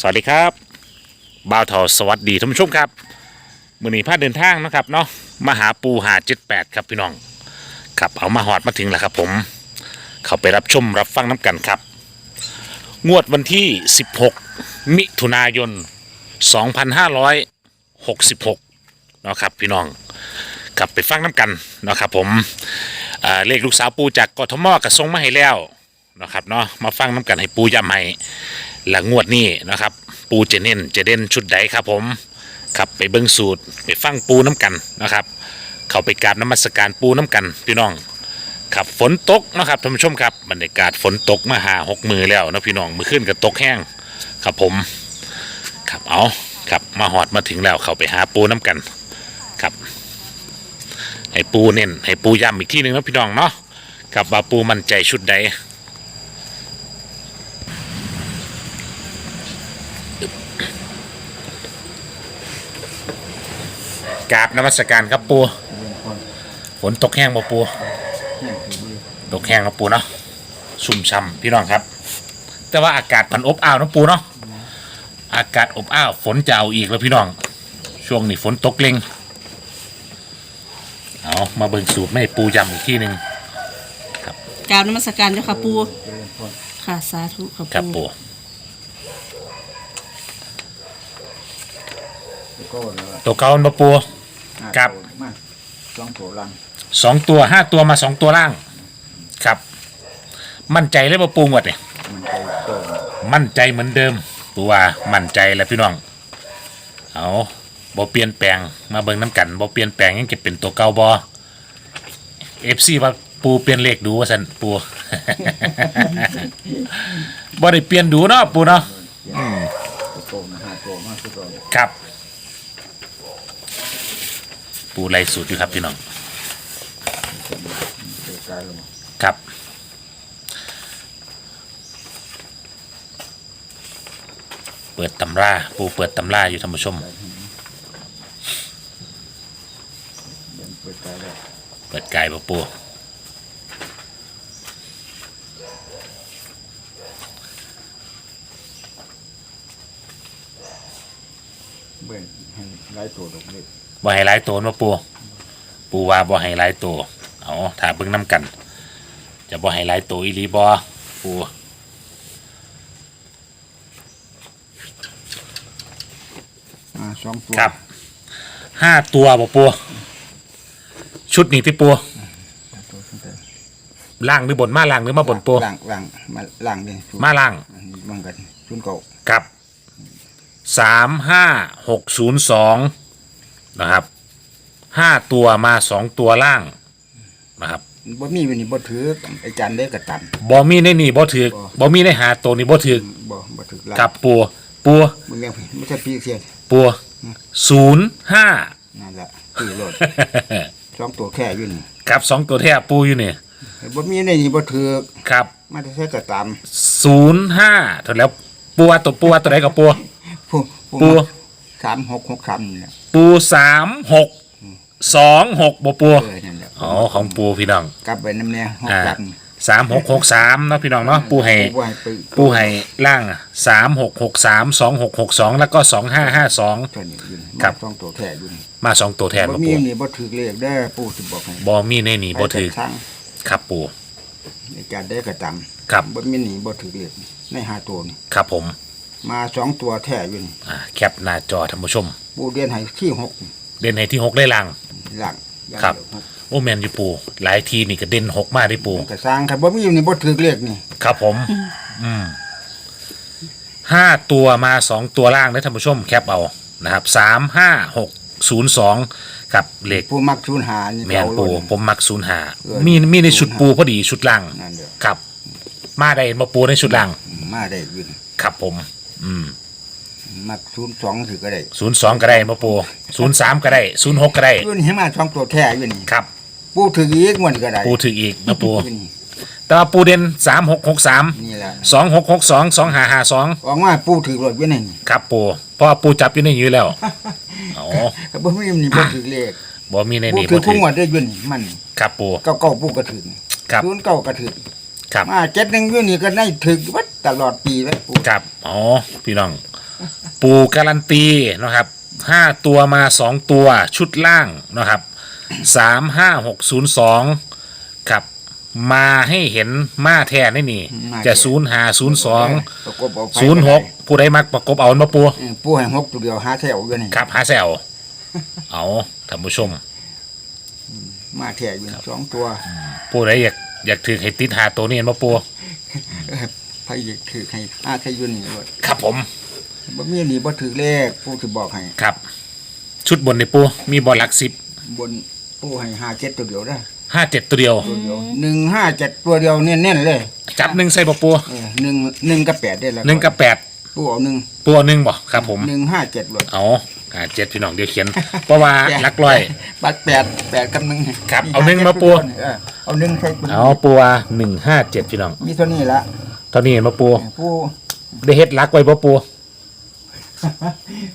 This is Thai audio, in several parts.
สวัสดีครับบ่าวทอสวัสดีท่านผู้ชมครับมือนี้พาเดินทางนะครับเนาะมาหาปูหาเจ็ดแปดครับพี่น้องครับเอามาหอดมาถึงแล้วครับผม เขาไปรับชมรับฟังน้ำกันครับ งวดวันที่ 16 มิถุนายน 2566เนาะครับพี่น้องกลับไปฟังน้ำกันเนาะครับผมเลขลูกสาวปูจากกทมกระทรงมาให้แล้วเนาะครับเนาะมาฟังน้ำกันให้ปูย้ำให้ หลังงวดนี้นะครับ ปูจะเน้นจะเด่นชุดใดครับผมครับไปเบิ้งสูตรไปฟังปูน้ำกันนะครับ เข้าไปกราบน้ำมัสการปูน้ำกันพี่น้องครับฝนตกนะครับท่านผู้ชมครับบรรยากาศฝนตกมาหาหกมือแล้วนะพี่น้องมือขึ้นกับตกแห้งครับผมครับเอาครับมาหอดมาถึงแล้วเข้าไปหาปูน้ำกันครับให้ปูเน้นให้ปูย้ำอีกที่หนึ่งนะพี่น้องเนาะครับว่าปูมั่นใจชุดใด กราบนมัสการครับปูฝนตกแห้งบ่ปูตกแห้งครับปูเนาะชุ่มช่ำพี่น้องครับ แต่ว่าอากาศผันอบอ้าวนะปูเนาะอากาศอบอ้าวฝนจะเอาอีกแล้วพี่น้อง ช่วงนี้ฝนตกเล็งเอามาเบิ่งสูตรไม่ปูยำอีกที่หนึ่งกรารนมัสการเจ้าค่ะปูค่ะสาธุค่ะครับปูปูก็เลยตัวเก่ามาปู ครับมาสองตัวลังสองตัวห้าตัวมาสองตัวล่าง ครับ มั่นใจเลยมาปูหมดเนี่ย มันไปโตมั่นใจเหมือนเดิมปูว่ามั่นใจแล้วพี่น้อง เอาบ่เปลี่ยนแปลงมาเบิ่งน้ำกันบ่เปลี่ยนแปลงยังจะเป็นตัวเก่าบ่เอฟซีว่าปูเปลี่ยนเลขดูว่าสันปู บ่ได้เปลี่ยนดูเนาะปูเนาะ ตัวโตนะห้าตัวมากตัวโตครับ ปูไล่สูตรอยู่ครับพี่น้องครับเปิดตำราปูเปิดตำราอยู่ท่านผู้ชม เปิดกายแล้วเปิดกายบ่ปูเบิ่งให้ไล่ตัวลงเลย บ่ให้หลายตัวมาปูปูว่าบ่ให้หลายตัวเอาถ้าเบิ่งน้ำกัน จะบ่ให้หลายตัวอีหลีบ่ปูอ่าสองตัวครับห้าตัวบ่ปูชุดนี้ที่ปูตัวขึ้นไปล่างหรือบนมาล่างหรือมาบนปูล่างล่างมาล่างดิมาล่างอันนี้มันกันชุนเก่ากับสามห้าหกศูนย์สอง นะครับห้าตัวมาสองตัวล่างนะครับบ่มีวันนี้บ่ถืออาจารย์ได้กระตัน บอมีในนี่บ่ถือกบอมีในหาตัวนี้บ่ถือกบ่บ่ถือล่างกับปัวปัวมึงยังไม่ใช่พี่เสียปัวศูนย์ห้านั่นแหละคือรถสองตัวแค่อยืนกับสองตัวแท้ปูอยู่นี่บ่มีในนี้บ่ถือครับมาได้ใช้กระตามศูนย์ห้าเท่าแล้วปัวตัวปัวตัวไหนกับปัวผู้ผู้ปู สามหกหกสามนี่แหละปูสามหกสองหกบ่ปัวเออนั่นแหละอ๋อของปูพี่น้อง กลับไปน้ำแน่หกอ่า สามสามหกหกสามเนาะพี่น้องเนาะปูให้ปูให้ไปปูให้ล่างสามหกหกสามสองหกหกสองแล้วก็สองห้าห้าสอง ตัวนี้อยืนครับมาสองตัวแค่อยืนมาสองตัวแทนบ่มามีปูนี่บ่ถือเลขได้อปูสิบอกให้บอมีในนี่บ่ถือไปทางครับปู ในการได้กระตามครับ บ่มีนี่บ่ถือเลขในหาตัวนี่ครับผม มาสองตัวแท้อยืนอ่าแคปหน้าจอท่านผู้ชม ปูเรียนให้ที่หกเด่นให้ที่หกเลยล่างหลังอย่างครับ เดียวหกโอ้แมนอยู่ปู หลายทีนี่ก็เด่นหกมากได้ปูกระสร้างถ้าบ่มีนี่บ่ถือเลขนี่ครับผม อืมห้าตัวมาสองตัวล่างนะท่านผู้ชมแคปเอานะครับสามห้าหกศูนย์สองกับเหล็กผู้มักชูนหานี่แมนเอาปูโลดผมมักศูนย์หาเออมีมีในชุดปูพอดีชุดล่างนั่นเด้อครับ มาได้มาปูในชุดล่าง มาได้อยืนครับผม อืมมักศูนย์สองถือก็ได้ศูนย์สองก็ได้มาปูศูนย์สามก็ได้ศูนย์หกก็ได้ยืนให้มาสองตัวแท้อยืนนี่ครับ ปูถืออีกมันก็ได้ปูถืออีกมาปูอยู่นี่แต่ว่าปูเด่นสามหกหกสามนี่แหละสองหกหกสองสองห้าห้าสองออกมาปูถือรถอยู่นี่ครับปูเพราะว่าปูจับอยู่ในอยู่แล้วอ๋อก็บ่มีนี่บ่ถือเลขบ่มีในปูนี้ถืบ่อถืผู้องวดได้อยืนนี่มันครับปูเก้าเก้าปูก็ถือครับศูนย์เก้าก็ถือครับมาเจ็ดหนึ่งอยู่นี่ก็ได้ถือวัด ตลอดปีแล้วปูครับอ๋อพี่น้อง ปูการันตีนะครับห้าตัวมาสองตัวชุดล่างนะครับสามห้าหกศูนย์สองครับมาให้เห็นมาแทนนี่นี่ จะศูนย์หาศูนย์สองประกบเอาไปศูนย์หกผู้ใดมักประกบเอามาปูเออปูให้หกตัวเดียวหาแถวอยู่นี่ครับหาแซวเอาท่านผู้ชม มาแถวอยู่สองตัว ผู้ใดอยากอยากถือให้ติดหาตัวนี้เห็นมาปูเออ ไผอยากถือให้อาแถวอยู่นี่เลยครับผมบ่มีหนีบ่ถือเลขปูสิบอกให้ครับ ชุดบนในปูมีบอลหลักสิบบนปูให้หาเจ็ดตัวเดียวได้อห้าเจ็ดตัวเดียว ตัวเดียวหนึ่งห้าเจ็ดตัวเดียวเน้นๆเลยจับหนึ่งใส่ปะปูเออหนึ่งหนึ่งกับแปดได้แล้วหนึ่งกับแปดปูเอาหนึ่งปูเอาหนึ่งบ่ครับผมหนึ่งห้าเจ็ดเลยเอาอ่าเจ็ดพี่น้องเดี๋ยวเขียน เพราะว่าหลักร้อย บัตรแปดแปดกับหนึ่งครับเอาหนึ่งมาปู เออเอาหนึ่งใส่ปูเอาปูว่าหนึ่งห้าเจ็ดพี่น้อง มีเท่านี้ละ ตอนนี้เห็นมาปูปูได้เฮ็ดหลักไว้ปะปู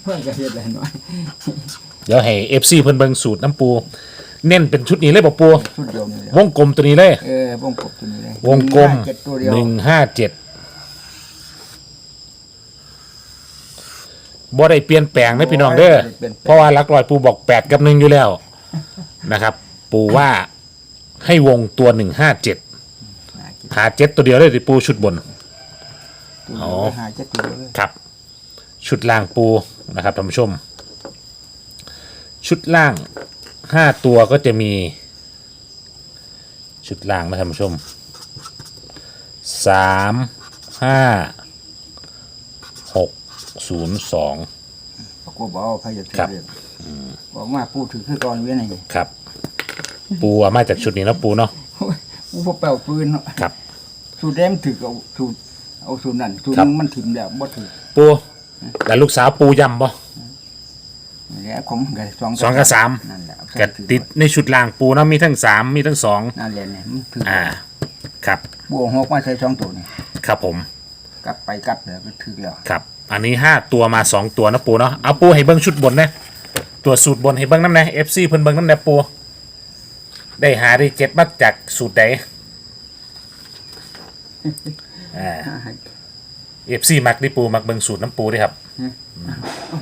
เพื่อนก็เฮ็ดอะไรหน่อยเดี๋ยวให้เอฟซีเพิ่นเบิ่งสูตรน้ำปู เน้นเป็นชุดนี้เลยปะปู ชุดเดียวนี่แหละวงกลมตัวนี้เลย เออวงกบตัวนี้เลยวงกลมหนึ่งห้าเจ็ดตัวเดียวหนึ่งห้าเจ็ดบ่ได้เปลี่ยนแปลงนะพี่น้องเด้อเพราะว่าหลักลอยปูบอกแปดกับหนึ่งอยู่แล้วนะครับ ปูว่าให้วงตัวหนึ่งห้าเจ็ด หาเจ็ดตัวเดียวเลยที่ปูชุดบน ตัวอ๋เดีอยวหาเจ็ดตัวเดียวเลยครับ ชุดล่างปูนะครับท่านผู้ชม ชุดล่างห้าตัวก็จะมี ชุดล่างนะท่านผู้ชมสามห้าหกศูนย์สอง ประกบเอาพยาธิครับเรียกบอกว่าปูถือคือก่อนเว้ยนี่ครับ ปูเอามาจากชุดนี้เนาะปูเนาะ ปูพอเป่าปืนเนาะครับ สูตรแดงถือเอาสูตรเอาสูตรนั่นสูตรครับนึงมันถิ่มแล้วบ่ถือปูแล้วลูกสาวปูยำบ่แล้วผมก็สองสองกับสามนั่นแหละเอาใส่กับถือติดในชุดล่างปูเนาะมีทั้งสามมีทั้งสองนั่นแหละเนี่ยมันถืออ่า ครับบวกหกมาใส่สองตัวนี่ครับผม กลับไปกลับแล้วก็ถือแล้วครับ อันนี้ห้าตัวมาสองตัวนะปูเนาะเอาปูให้เบิ้งชุดบนนะตัวสูตรบนให้เบิ้งน้ำนะเอฟซีเพิ่นเบิ้งน้ำนะปู ได้หาได้เจ็ดมาจากสูตรใดอ่าเอฟซีมักดิปูมักเบิ้งสูตรน้ำปูด้วยครับ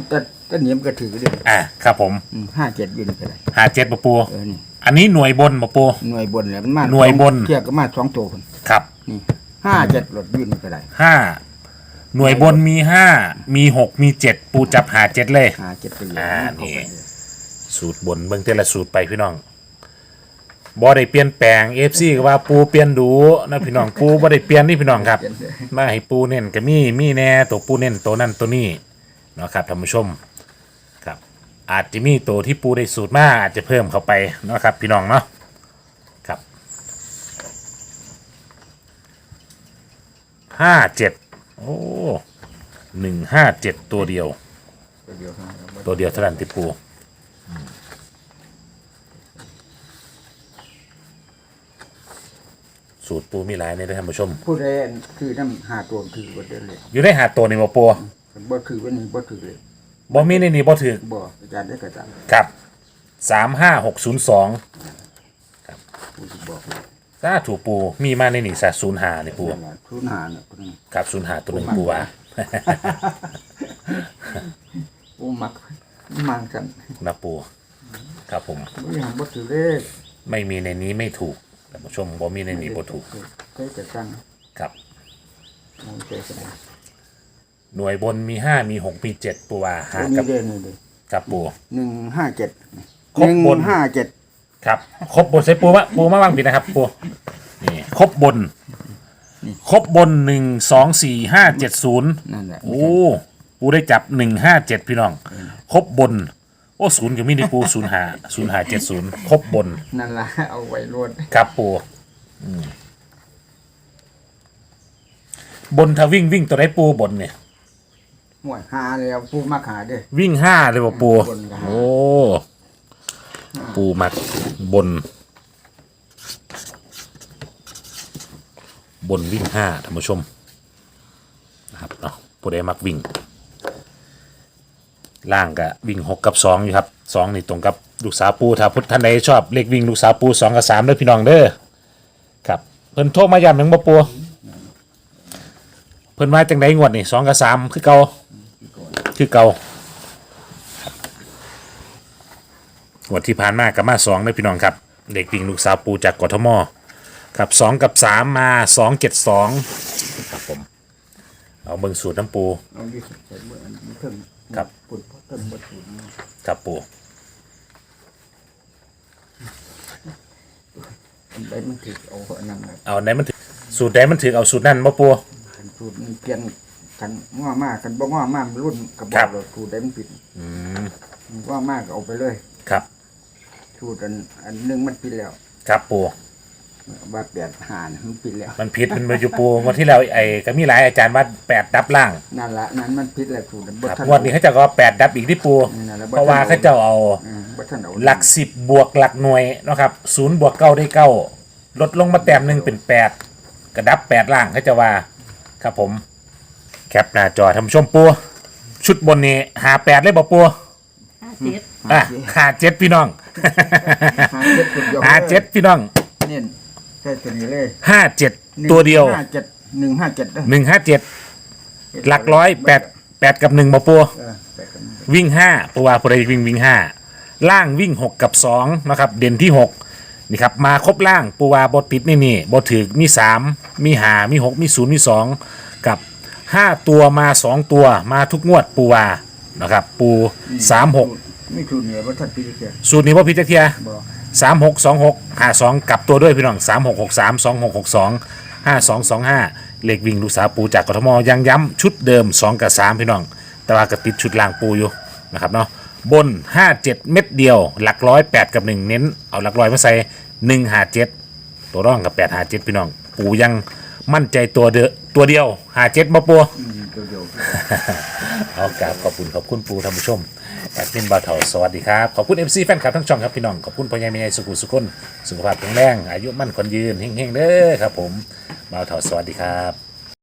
แต่แต่เหนียมก็ถือเด้ออ่าครับผมอืมห้าเจ็ดวินก็ได้หาเจ็ดปะปูเออนี่อันนี้หน่วยบนปะปูหน่วยบนแล้วมันมาหน่วยบนเทียบก็มาสองตัวคนครับนี่ห้าเจ็ดรถวินก็ได้ห้าหน่วยบนมีห้ามีหกมีเจ็ดปูจับหาเจ็ดเลยห้าเจ็ดตัวอ่าเข้าไปนี่เลยสูตรบนเบิ่งแต่ละสูตรไปพี่น้อง บ่ได้เปลี่ยนแปลงเอฟซีก็ว่าปูเปลี่ยนดูนะพี่น้องปูบ่ได้เปลี่ยนนี่พี่น้องครับเปลี่ยนเลยมาให้ปูเน้นก็มีมีแน่ตัวปูเน้นตัวนั่นตัวนี้เนาะครับท่านผู้ชมครับ อาจจะมีตัวที่ปูได้สูตรมาอาจจะเพิ่มเข้าไปเนาะครับ พี่น้องเนาะครับห้าเจ็ดโอ้หนึ่งห้าเจ็ดตัวเดียว ตัวเดียวเท่านั้นครับตัวเดียวเท่านั้นที่ปู สูตรปูมีหลายในท่านผู้ชม ผู้ใดคือน้ำหาตัวถือบ่ได้เลยอยู่ในหาดตัวนี่บ่ปูบ่ถือวันนี้บ่ถือเลยบ่มีในนี่บ่ถือบ่อาจารย์ได้กระจังครับสามห้าหกศูนย์สองผู้สิบอกถ้าถูกปูมีมาในนี่สะศูนย์หานี่ปูนั่นล่ะทุนหาเนี่ยคนนี้ครับศูนย์หาตัวหนึ่งปูว่าผู้มักมังกันนะปูครับผมบ่อยางบ่ถือเลขไม่มีในนี้ไม่ถูกท่าน ผู้ชมบ่มีในนี้บ่ถูกเคยกระจังครับมองเคยกระจังหน่วยบนมีห้ามีหกมีเจ็ดปูว่าหาตัวนี้กับเด่นนี่เลยกับปู หนึ่งห้าเจ็ดครบบน ห้าเจ็ดครับ ครบบนใส่ปูมะปูมะวางผิดนะครับปูนี่ครบบน ครบบนหนึ่งสองสี่ห้าเจ็ดศูนย์นั่นแหละโอ้ปูได้จับหนึ่งห้าเจ็ดพี่น้อง ครบบนโอ้ศูนย์ก็มีในปูศูนย์หาศูนย์หาเจ็ดศูนย์ครบบนนั่นล่ะเอาไว้รวดครับปูอืมบนถ้าวิ่งวิ่งตัวไหนปูบนเนี่ย หมวยหาแล้วผู้มักหาเด้อ วิ่งห้าเลยป่ะปู บนก็หาโอ้ปูมักบน บนวิ่งห้าท่านผู้ชมนะครับเนาะผู้ใดมักวิ่ง ล่างก็วิ่งหกกับสองอยู่ครับสองนี่ตรงกับลูกสาวปูถ้าพุทธท่านใดชอบเลขวิ่งลูกสาวปูสองกับสามเด้อพี่น้องเด้อครับเพิ่นโทรมาย้ำหนึ่งบ่ปูเพิ่นมาจังไดงวดนี่สองกับสามคือเก่าคือเก่างวดที่ผ่านมากับมาสองนะพี่น้องครับเด็กปิงลูกสาวปูจากกทมครับสองกับสามมาสองเจ็ดสองครับผมเอาเบิ่งสูตรน้ำปูเอาดิใส่เมื่ออันเพิ่ง ครับ ปุ่นเพิ่งบดปุ่นครับปูอันใดมันถือเอาอันนั้นน่ะเอาไหนมันถึงสูตรไหนมันถึงเอาสูตรนั่นมาปู คันสูตรมันเปลี่ยนกันง้อมากกันบ่ง้อมากมันรุ่นกระบอครักบ เราสูตรใดมันผิดอืมง้อมากก็เอาไปเลย ครับ สูตรอันอันหนึงมันผิดแล้ว ครับปู บาดแปดหานมันผิดแล้ว มันผิดมันมาอยู่ปูงวันที่แล้วไอ้ก็มีหลายอาจารย์ว่าแปดดับล่างนั่นละนั่นมันผิดแล้วสูตรนั้นครับทังวันนี้เขาจะก็แปดดับอีกที่ปูนั่นแหละเพราะว่าเขาจะเอาอืมบ่ทันเอาหลักสิบบวกหลักหน่วยเนาะครับศูนย์บวกเก้าได้เก้าลดลงมาแต้มหนึ่งเป็นแปดกระดับแปดล่างเขาจะว่า ครับผม แคปหน้าจอทำชมปูชุดบนนี้หาแปดเลยบอกปูห้าเจ็ดอะหาเจ็ดพี่น้องหาเจ็ดตัวเดียวหาเจ็ดพี่น้องเนี่ย ใช่ตัวนี้เลยห้าเจ็ดตัวเดียวห้าเจ็ดหนึ่งห้าเจ็ดเด้อหนึ่งห้าเจ็ดหลักร้อยแปดแปดกับหนึ่งบอปูเออแปดกับหนึ่งวิ่งห้าปูว่าปูได้วิ่งวิ่งห้าล่างวิ่งหกกับสองนะครับ เด่นที่หกนี่ครับมาครบล่างปูวาบติดนี่นี่บถือมีสามมีหามีหกมีศูนย์มีสองกับห้าตัวมาสองตัวมาทุกงวดปูวานะครับ ปูสามหกไม่ถูกเหนือว่าทัดปีเดียวสูตรนี้ว่าพิจเทียบ่ สามหกสองหกห้าสองกลับตัวด้วยพี่น้องสามหกหกสามสองหกหกสองห้าสองสองห้าเลขวิ่งลูกสาวปูจากกทมยังย้ำชุดเดิมสองกับสามพี่น้อง แต่ว่าก็ติดชุดล่างปูอยู่นะครับเนาะบน 5 7 เม็ดเดียว หลักร้อยแปดกับ 1 เน้น เอาหลักร้อยมาใส่หนึ่งหาเจ็ดตัวร่องกับแปดหาเจ็ดพี่น้อง ปูยังมั่นใจตัวเดอตัวเดียวหาเจ็ดมาปูอืมตัวเดียวเอากราบขอบคุณขอบคุณปูท่านผู้ชม แอดมินบาเถาสวัสดีครับ ขอบคุณ MC แฟนคลับทั้งช่องครับพี่น้อง ขอบคุณพ่อใหญ่แม่ใหญ่สุขุสุขนสุขภาพแข็งแรง อายุมั่นคนยืนเฮงๆเด้อครับผมบาเถาสวัสดีครับ